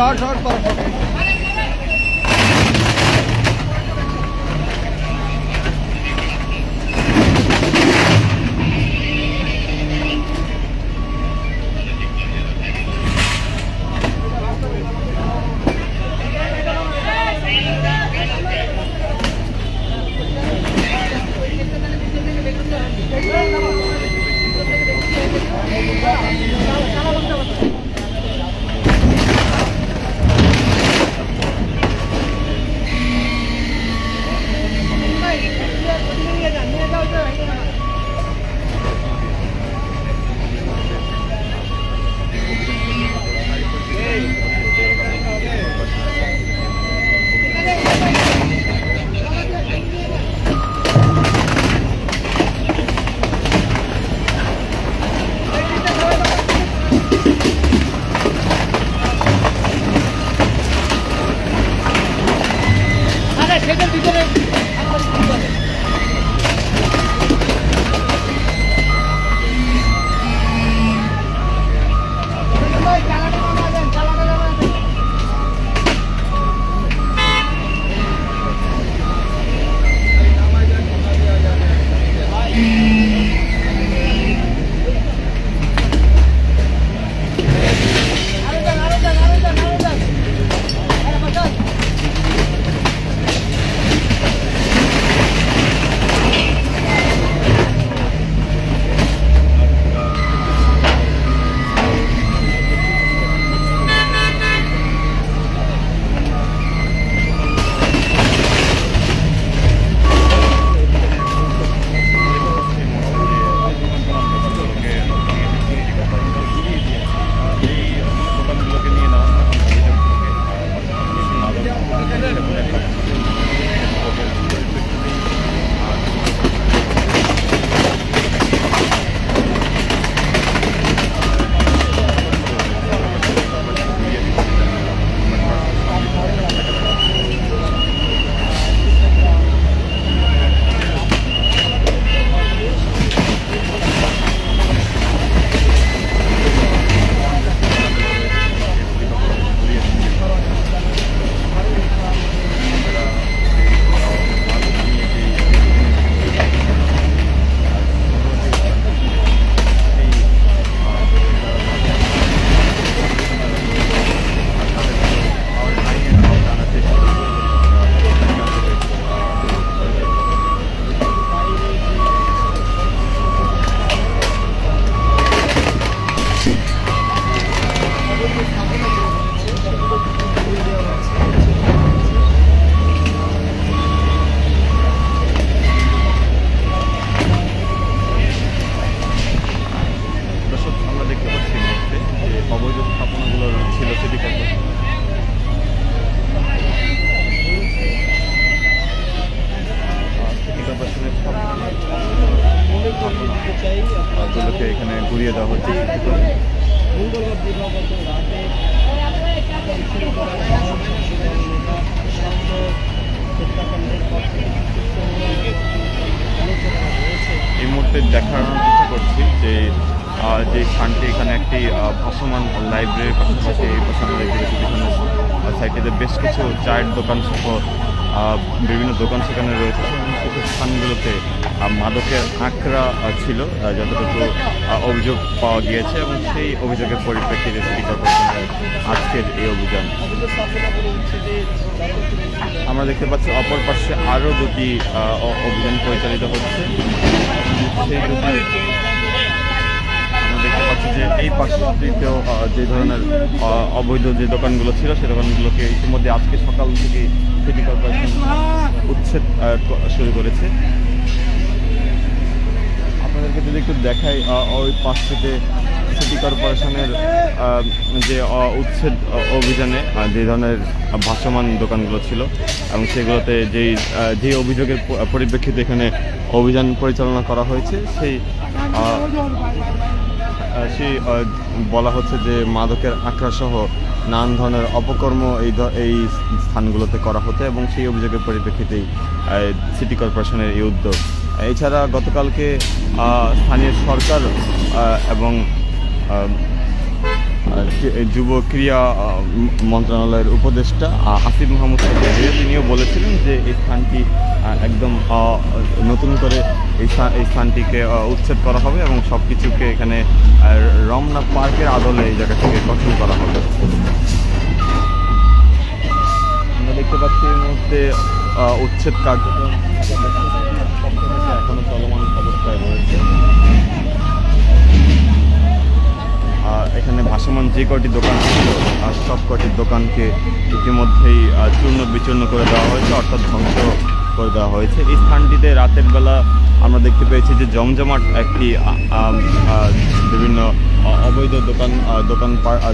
Short, short, perfect. সাইটটিতে বেশ কিছু চায়ের দোকান সহ বিভিন্ন দোকান সেখানে রয়েছে। কিছু স্থানগুলোতে মাদকের আঁকড়া ছিল যতটুকু অভিযোগ পাওয়া গিয়েছে এবং সেই অভিযোগের পরিপ্রেক্ষিতে সিটি কর্পোরেশনের আজকের এই অভিযান। আমরা দেখতে পাচ্ছি অপর পাশে আরও দুটি অভিযান পরিচালিত হচ্ছে। সেই দুটি পাচ্ছি যে এই পাশটিতেও যে ধরনের অবৈধ যে দোকানগুলো ছিল সেই দোকানগুলোকে ইতিমধ্যে আজকে সকাল থেকে সিটি কর্পোরেশন উচ্ছেদ শুরু করেছে। আপনাদেরকে যদি একটু দেখাই ওই পাশটিতে সিটি কর্পোরেশনের যে উচ্ছেদ অভিযানে যে ধরনের ভাসমান দোকানগুলো ছিল এবং সেগুলোতে যেই যে অভিযোগের পরিপ্রেক্ষিতে এখানে অভিযান পরিচালনা করা হয়েছে, সেই সেই বলা হচ্ছে যে মাদকের আখড়া সহ নানান ধরনের অপকর্ম এই এই স্থানগুলোতে করা হতো এবং সেই অভিযোগের পরিপ্রেক্ষিতেই সিটি কর্পোরেশনের এই উদ্যোগ। এছাড়া গতকালকে স্থানীয় সরকার এবং যুব ক্রীড়া মন্ত্রণালয়ের উপদেষ্টা আসিফ মাহমুদ তিনিও বলেছিলেন যে এই স্থানটি একদম নতুন করে এই স্থানটিকে উচ্ছেদ করা হবে এবং সব কিছুকে এখানে রমনা পার্কের আদলে এই জায়গা থেকে গঠন করা হবে। আমরা দেখতে পাচ্ছি এই মুহূর্তে উচ্ছেদ কার্যক্রম। এখনও চলমান অবস্থায় রয়েছে। এখানে ভাসমান যে কটি দোকান ছিল, আর সব কটি দোকানকে ইতিমধ্যেই চূর্ণ বিচূর্ণ করে দেওয়া হয়েছে, অর্থাৎ ধ্বংস করে দেওয়া হয়েছে। এই স্থানটিতে রাতের বেলা আমরা দেখতে পেয়েছি যে জমজমাট একটি বিভিন্ন অবৈধ দোকান দোকান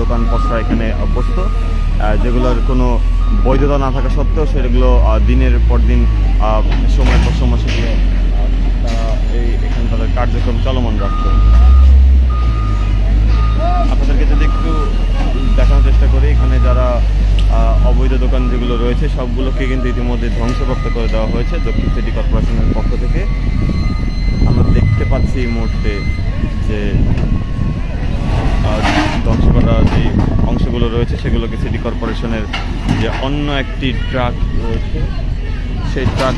দোকান পসরা এখানে বসত যেগুলোর কোনো বৈধতা না থাকা সত্ত্বেও সেগুলো দিনের পর দিন সময় পর সময় সেগুলো আহ, তারা এই এখানে তাদের কার্যক্রম চলমান রাখত আপনাদেরকে যদি একটু দেখানোর চেষ্টা করি এখানে যারা আহ, অবৈধ দোকান যেগুলো রয়েছে সবগুলোকে কিন্তু ইতিমধ্যে ধ্বংসপ্রাপ্ত করে দেওয়া হয়েছে দক্ষিণ সিটি কর্পোরেশনের পক্ষ থেকে। আমরা দেখতে পাচ্ছি এই মুহূর্তে যে ধ্বংস করা যে অংশগুলো রয়েছে, সেগুলোকে সিটি কর্পোরেশনের যে অন্য একটি ট্রাক রয়েছে, সেই ট্রাক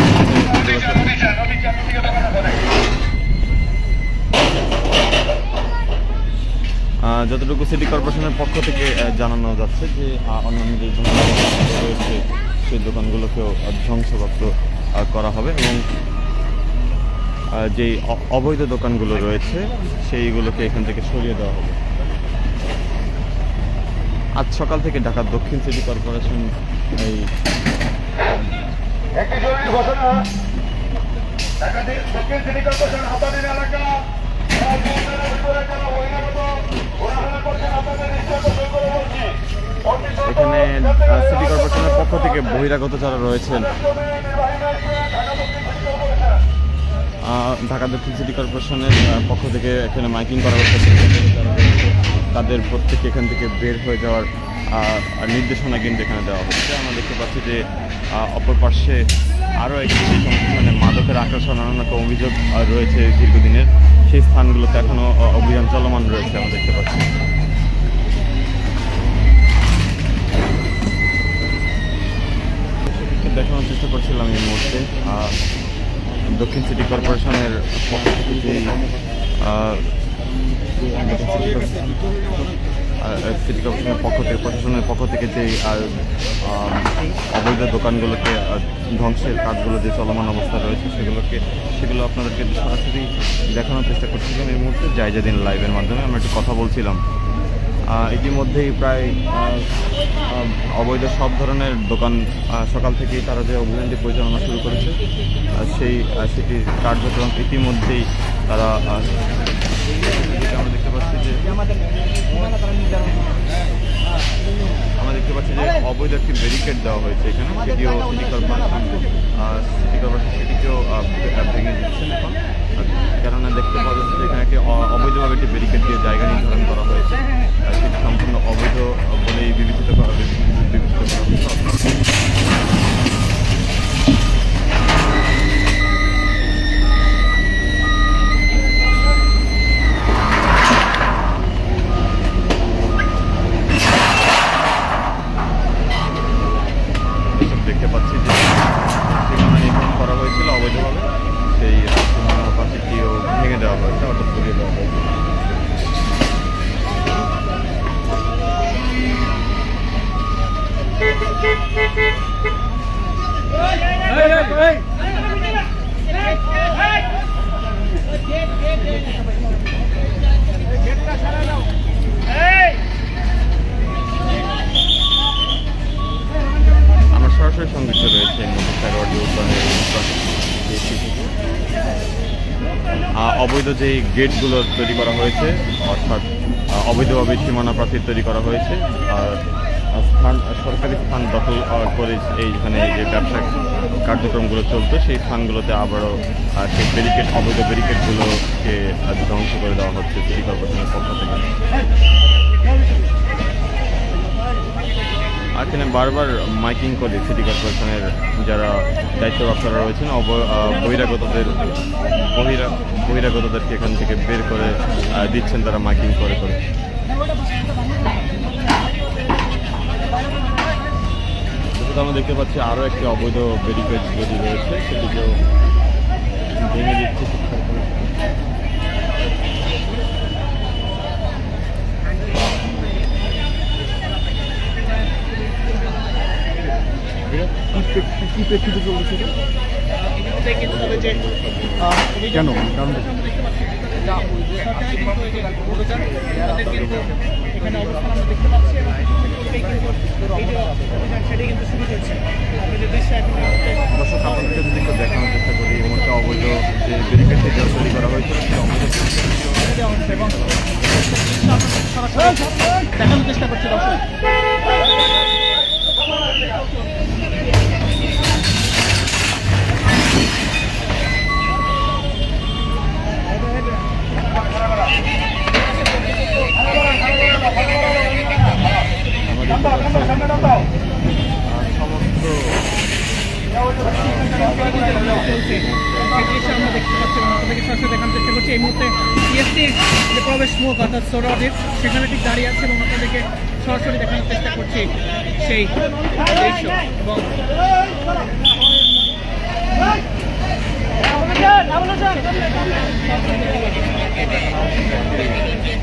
যতটুকু সিটি কর্পোরেশনের পক্ষ থেকে জানানো যাচ্ছে যে অন্যান্য যে রয়েছে সেই দোকানগুলোকেও ধ্বংসপ্রাপ্ত করা হবে এবং যেই অবৈধ দোকানগুলো রয়েছে সেইগুলোকে এখান থেকে সরিয়ে দেওয়া হবে। আজ সকাল থেকে ঢাকা দক্ষিণ সিটি কর্পোরেশন এই ঘোষণা। এলাকা এখানে সিটি কর্পোরেশনের পক্ষ থেকে বহিরাগত যারা রয়েছেন ঢাকা দক্ষিণ সিটি কর্পোরেশনের পক্ষ থেকে এখানে মাইকিং করা হচ্ছে তাদের প্রত্যেকে এখান থেকে বের হয়ে যাওয়ার নির্দেশনা কিন্তু এখানে দেওয়া হচ্ছে। আমরা দেখতে পাচ্ছি যে অপর পার্শ্বে আরও একটি মানে মাদকের আকর্ষণ রকম অভিযোগ রয়েছে দীর্ঘদিনের। সেই স্থানগুলোতে এখনও অভিযান চলমান রয়েছে, আমরা দেখতে পাচ্ছি। দেখানোর চেষ্টা করছিলাম এই মুহূর্তে। দক্ষিণ সিটি কর্পোরেশনের পক্ষ থেকে সিটি কর্পোরেশনের পক্ষ থেকে, প্রশাসনের পক্ষ থেকে যে অবৈধ দোকানগুলোকে ধ্বংসের কাজগুলো যে চলমান অবস্থায় রয়েছে সেগুলোকে, সেগুলো আপনাদেরকে সরাসরি দেখানোর চেষ্টা করছিলাম এই মুহূর্তে। জায়জাদিন লাইভের মাধ্যমে। আমরা একটু কথা বলছিলাম। ইতিমধ্যেই প্রায় অবৈধ সব ধরনের দোকান সকাল থেকেই তারা যে অভিযানটি পরিচালনা শুরু করেছে সেই সেটির কার্যক্রম ইতিমধ্যেই তারা আমরা দেখতে পাচ্ছি যে, আমরা দেখতে পাচ্ছি যে অবৈধ একটি ব্যারিকেড দেওয়া হয়েছে এখানে, সেটিও সিটি কর্পোরেশন সিটি কর্পোরেশন সেটিকেও ভেঙে দিচ্ছেন এখন। কেননা দেখতে পাওয়া যাচ্ছে এখানে একটি অবৈধভাবে একটি ব্যারিকেড দিয়ে জায়গা নির্ধারণ করা হয়েছে। সেটি সম্পূর্ণ অবৈধ বলেই বিবেচিত করা বিবেচিত করা অবৈধ যে গেটগুলো তৈরি করা হয়েছে, অর্থাৎ অবৈধভাবে সীমানা প্রাচীর তৈরি করা হয়েছে, আর স্থান, সরকারি স্থান দখল করে এইখানে যে ব্যবসা কার্যক্রমগুলো চলতো, সেই স্থানগুলোতে আবারও সেই ব্যারিকেড অবৈধ ব্যারিকেডগুলোকে ধ্বংস করে দেওয়া হচ্ছে সিটি কর্পোরেশনের পক্ষ থেকে। এখানে বারবার মাইকিং করে সিটি কর্পোরেশনের যারা দায়িত্বপ্রাপ্তরা রয়েছেন, অব- বহিরাগতদের, বহিরা বহিরাগতদেরকে এখান থেকে বের করে দিচ্ছেন তারা মাইকিং করে করে। আমরা দেখতে পাচ্ছি আরও একটি অবৈধ ব্যারিকেড যদি রয়েছে সেটিকেও ভেঙে দিচ্ছে কি প্রেক্ষিতে চলছে কেন? কারণ কিন্তু শুরু হয়েছে দর্শক, আপনাদেরকে যদি একটু চেষ্টা করি এই অবৈধ যে ব্যারিকেডটি দেখানোর চেষ্টা করছে, দর্শক আমরা দেখতে পাচ্ছি আহ, সমস্ত চলছে সেই দৃশ্য আমরা দেখতে পাচ্ছি এবং আপনাদেরকে সরাসরি দেখানোর চেষ্টা করছি এই মুহূর্তে টিএসসি যে প্রবেশ মুখ সেখানে ঠিক দাঁড়িয়ে আছে এবং আপনাদেরকে সরাসরি দেখানোর চেষ্টা করছি সেই দৃশ্য এবং এইটাকে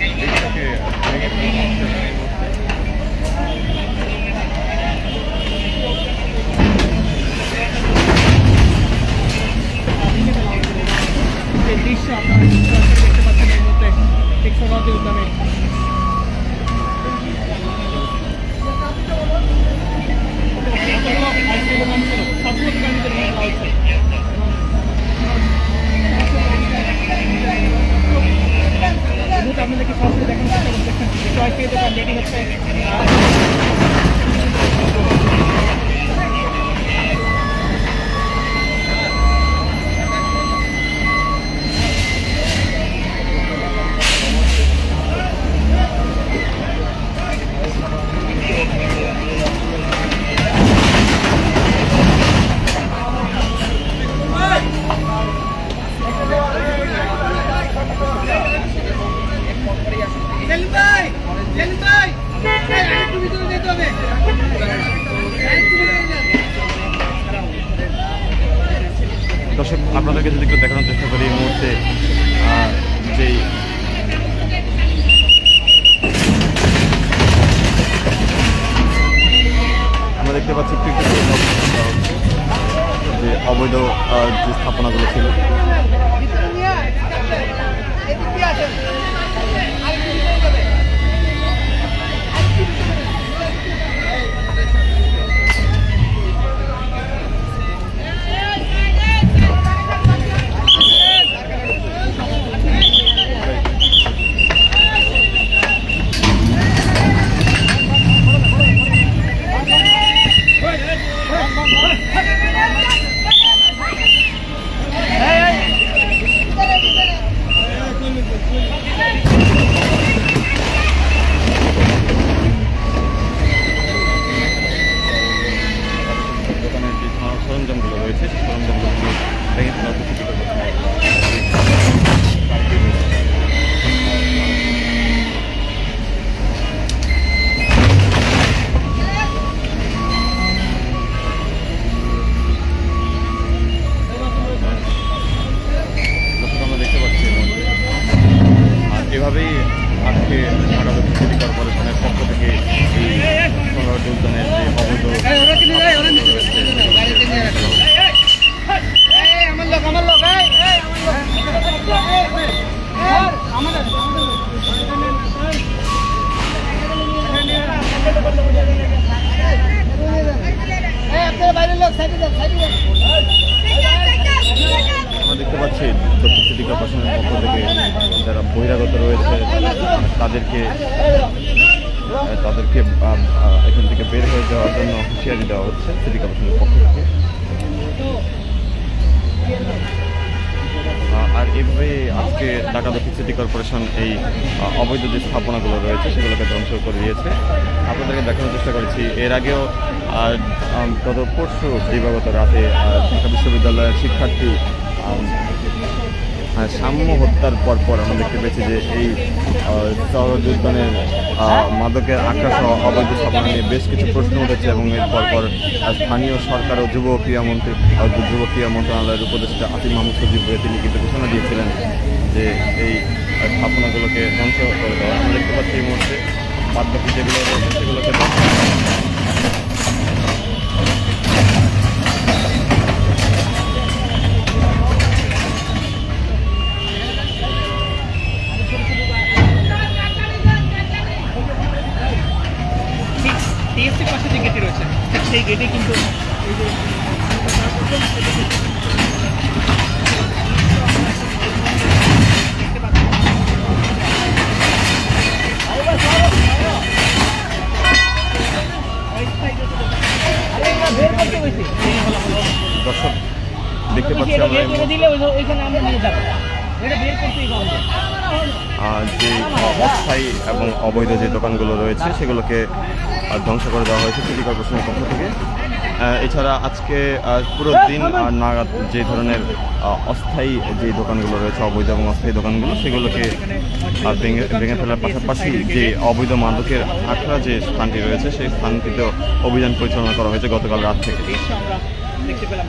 অবৈধ যে স্থাপনাগুলো ছিল। তাদেরকে তাদেরকে এখান থেকে বের হয়ে যাওয়ার জন্য হুঁশিয়ারি দেওয়া হচ্ছে সিটি কর্পোরেশনের পক্ষ থেকে। আর এভাবে আজকে ঢাকা দক্ষিণ সিটি কর্পোরেশন এই অবৈধ যে স্থাপনাগুলো রয়েছে সেগুলোকে ধ্বংস করে দিয়েছে। আপনাদেরকে দেখানোর চেষ্টা করেছি, এর আগেও গত পরশু দিবাগত রাতে ঢাকা বিশ্ববিদ্যালয়ের শিক্ষার্থী সাম্য হত্যার পর পর আমরা দেখতে পেয়েছি যে এই সরজ উদ্যানের আহ, মাদকের সহ অবৈধ স্থাপনা নিয়ে বেশ কিছু প্রশ্ন উঠেছে এবং এর পর পর স্থানীয় সরকার ও যুব ক্রীড়া মন্ত্রী আহ, যুব ক্রীড়া মন্ত্রণালয়ের উপদেষ্টা আসিফ মাহমুদ সজিব তিনি কিন্তু ঘোষণা দিয়েছিলেন যে এই স্থাপনাগুলোকে ধ্বংস করে দেওয়া। আমরা দেখতে পাচ্ছি এই মুহূর্তে বাদ যেগুলো সেগুলোকে সেই গেটে কিন্তু এই যে। দর্শক দেখতে পাচ্ছি আমরা আহ, যে অস্থায়ী এবং অবৈধ যে দোকানগুলো রয়েছে সেগুলোকে ধ্বংস করে দেওয়া হয়েছে সিটি কর্পোরেশনের পক্ষ থেকে। এছাড়া আজকে পুরো দিন আহ, নাগাদ যে ধরনের অস্থায়ী যে দোকানগুলো রয়েছে অবৈধ এবং অস্থায়ী দোকানগুলো সেগুলোকে ভেঙে ভেঙে ফেলার পাশাপাশি যে অবৈধ মাদকের আখড়া যে স্থানটি রয়েছে সেই স্থানটিতেও অভিযান পরিচালনা করা হয়েছে গতকাল রাত থেকে। দেখতে পেলাম।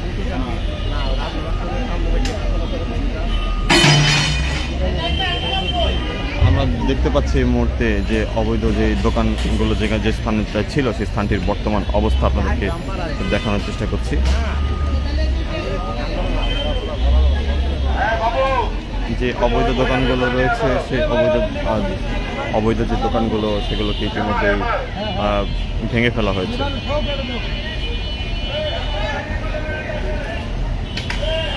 আমরা দেখতে পাচ্ছি এই মুহূর্তে যে অবৈধ যে দোকানগুলো যেখানে যে স্থানটা ছিল, সেই স্থানটির বর্তমান অবস্থা আপনাদেরকে দেখানোর চেষ্টা করছি। যে অবৈধ দোকানগুলো রয়েছে, সেই অবৈধ অবৈধ যে দোকানগুলো, সেগুলোকে ইতিমধ্যেই ভেঙে ফেলা হয়েছে।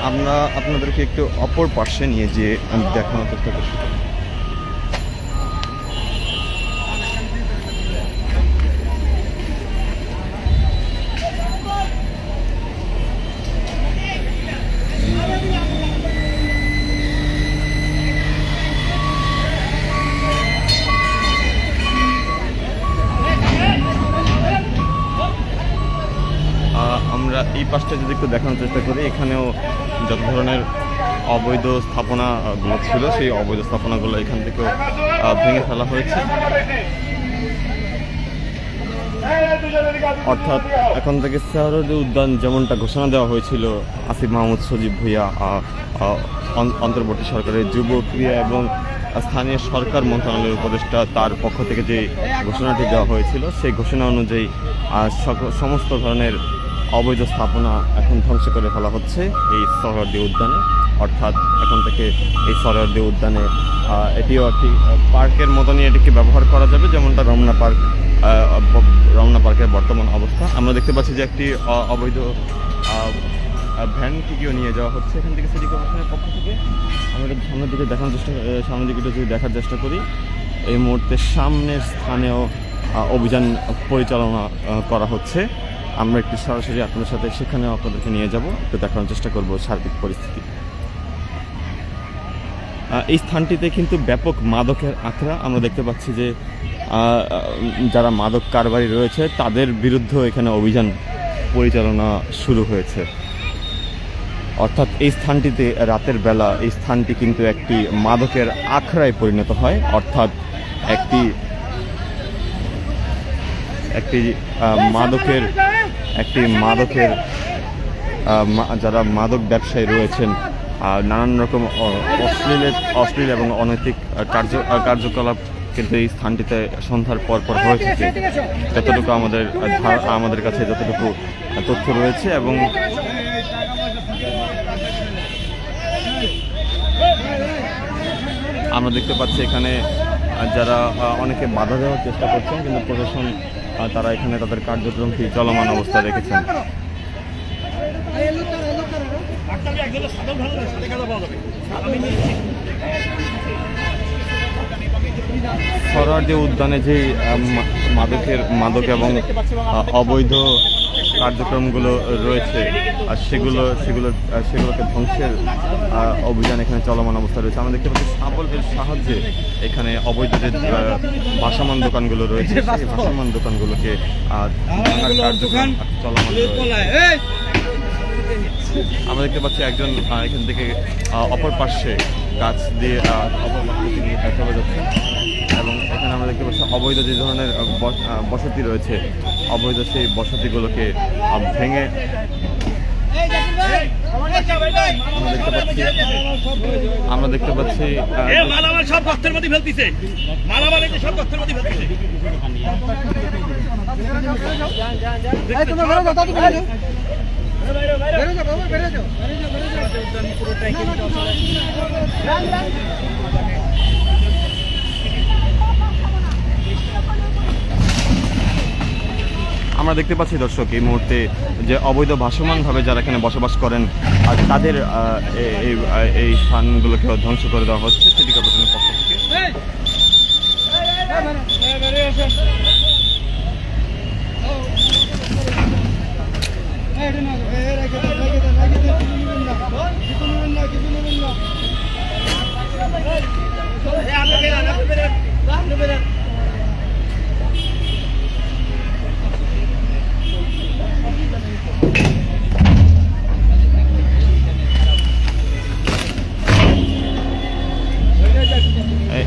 আমরা আপনাদেরকে একটু অপর পার্শ্বে নিয়ে যেয়ে আমি দেখানোর চেষ্টা করছি। পাশটা যদি একটু দেখানোর চেষ্টা করি, এখানেও যত ধরনের অবৈধ স্থাপনাগুলো ছিল, সেই অবৈধ স্থাপনাগুলো এখান থেকেও ভেঙে ফেলা হয়েছে। অর্থাৎ এখন থেকে সাহারদি উদ্যান যেমনটা ঘোষণা দেওয়া হয়েছিল, আসিফ মাহমুদ, সজীব ভুইয়া অন্তর্বর্তী সরকারের যুব ক্রিয়া এবং স্থানীয় সরকার মন্ত্রণালয়ের উপদেষ্টা তার পক্ষ থেকে যে ঘোষণাটি দেওয়া হয়েছিল, সেই ঘোষণা অনুযায়ী সমস্ত ধরনের অবৈধ স্থাপনা এখন ধ্বংস করে ফেলা হচ্ছে এই সরহদ্দি উদ্যানে। অর্থাৎ এখন থেকে এই সরহদ্দি উদ্যানে এটিও একটি পার্কের মতনই এটিকে ব্যবহার করা যাবে যেমনটা রমনা পার্ক রমনা পার্কের বর্তমান অবস্থা। আমরা দেখতে পাচ্ছি যে একটি অবৈধ আহ, ভ্যানটিকেও নিয়ে যাওয়া হচ্ছে এখান থেকে সিটি কর্পোরেশনের পক্ষ থেকে। আমরা একটু সামনের দিকে দেখার চেষ্টা সামনের দিকে যদি দেখার চেষ্টা করি এই মুহূর্তে সামনের স্থানেও অভিযান পরিচালনা করা হচ্ছে। আমরা একটু সরাসরি আপনাদের সাথে সেখানেও আপনাদেরকে নিয়ে যাব, একটু দেখানোর চেষ্টা করব সার্বিক পরিস্থিতি। এই স্থানটিতে কিন্তু ব্যাপক মাদকের আখড়া। আমরা দেখতে পাচ্ছি যে যারা মাদক কারবারি রয়েছে, তাদের বিরুদ্ধে এখানে অভিযান পরিচালনা শুরু হয়েছে। অর্থাৎ এই স্থানটিতে রাতের বেলা, এই স্থানটি কিন্তু একটি মাদকের আখড়ায় পরিণত হয়। অর্থাৎ একটি একটি মাদকের একটি মাদকের যারা মাদক ব্যবসায়ী রয়েছেন নানান রকম অশ্লীল অশ্লীল এবং অনৈতিক কার্য কার্যকলাপ কিন্তু এই স্থানটিতে সন্ধ্যার পর পর হয়ে থাকে। যতটুকু আমাদের আমাদের কাছে যতটুকু তথ্য রয়েছে এবং আমরা দেখতে পাচ্ছি এখানে যারা অনেকে বাধা দেওয়ার চেষ্টা করছেন, কিন্তু প্রশাসন তারা এখানে তাদের কার্যক্রমটি চলমান অবস্থা রেখেছেন সরার সরার্দি উদ্যানে যে মাদকের, মাদক এবং অবৈধ কার্যক্রমগুলো রয়েছে, আর সেগুলো সেগুলো সেগুলোকে ধ্বংসের অভিযান এখানে চলমান অবস্থায় রয়েছে। আমরা দেখতে পাচ্ছি সাবলের সাহায্যে এখানে অবৈধ যে ভাসমান দোকানগুলো রয়েছে, সেই ভাসমান দোকানগুলোকে কার্যক্রম চলমান আমরা দেখতে পাচ্ছি একজন এখান থেকে অপর পার্শ্বে গাছ দিয়ে অপর পার্শ্বে যাচ্ছেন। এবং এখানে আমরা দেখতে পাচ্ছি অবৈধ যে ধরনের বস- বসতি রয়েছে অবৈধ সেই বসতিগুলোকে ভেঙে আমরা দেখতে পাচ্ছি মালামাল সব গর্তের মধ্যে ফেলতিছে। মালামাল সব গর্তের মধ্যে ফেলতিছে। আমরা দেখতে পাচ্ছি দর্শক এই মুহূর্তে যে অবৈধ ভাসমানভাবে যারা এখানে বসবাস করেন আর তাদের এই স্থানগুলোকে ধ্বংস করে দেওয়া হচ্ছে সিটি কর্পোরেশনের পক্ষ থেকে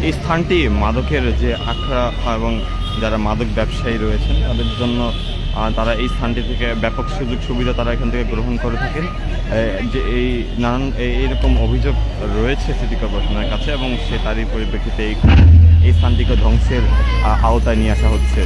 এই স্থানটি মাদকের যে আখড়া এবং যারা মাদক ব্যবসায়ী রয়েছেন, তাদের জন্য তারা এই স্থানটি থেকে ব্যাপক সুযোগ সুবিধা তারা এখান থেকে গ্রহণ করে থাকেন। যে এই নানান এই- এইরকম অভিযোগ রয়েছে সিটি কর্পোরেশনের কাছে এবং সে তারই পরিপ্রেক্ষিতে এই স্থানটিকে ধ্বংসের আওতায় নিয়ে আসা হচ্ছে।